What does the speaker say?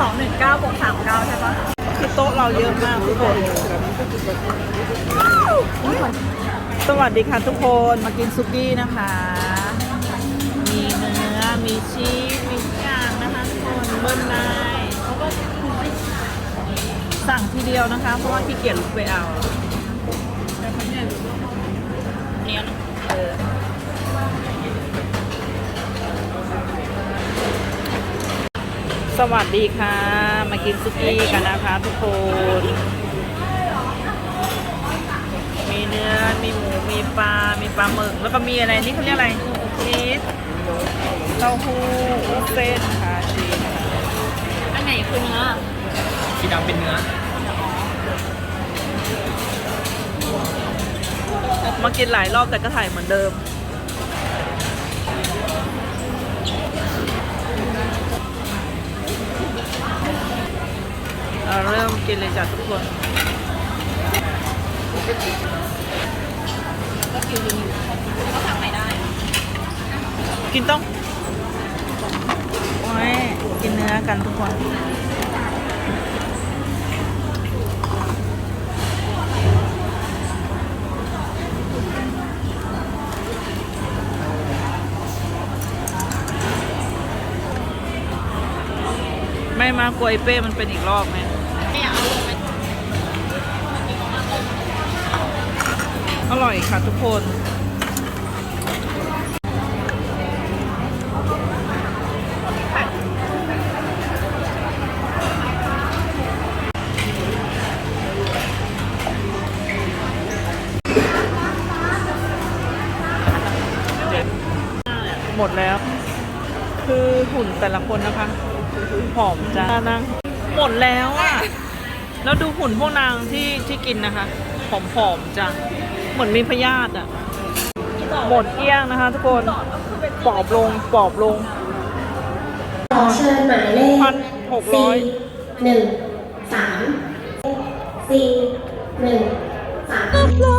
สองหนึ่งเก้าบวกสามเก้าใช่ปะคือโต๊ะเราเยอะมากทุกคน สวัสดีค่ะทุกคนมากินซุกี้นะคะ มีเนื้อ มีชีส มีทุกอย่างนะคะทุกคนเบิ้ลนายสั่งทีเดียวนะคะ เพราะว่าขี้เกียจลุกไปเอา สวัสดีค่ะ มากินซุกี้กันนะคะทุกคน มีเนื้อ มีหมู มีปลา มีปลาหมึก แล้วก็มีอะไรนี่เขาเรียกอะไรชีสเต้าหู้วุ้นเส้นค่ะชีสอันไหนคือเนื้อที่ดำเป็นเนื้อ มากินหลายรอบแต่ก็ถ่ายเหมือนเดิม เอาเริ่มกินเลยจ้ะทุกคนก็คิวรีวิวเขาสั่งใหม่ได้ กินต้อง โอ้ย กินเนื้อกันทุกคนไม่มากลัวไอเป้มันเป็นอีกรอบไหม ร่อยค่ะทุกคนหมดแล้ว คือหุ่นแต่ละคนนะคะผอมจ้านะหมดแล้วอะ แล้วดูหุ่นพวกนางที่ที่กินนะคะผอมๆจัง เหมือนมีพยาธิอะ หมดเกลี้ยงนะคะทุกคนปอบลงปอบลงขอเชิญหมายเลขพันหกร้อยสี่หนึ่งสามสี่หนึ่งสาม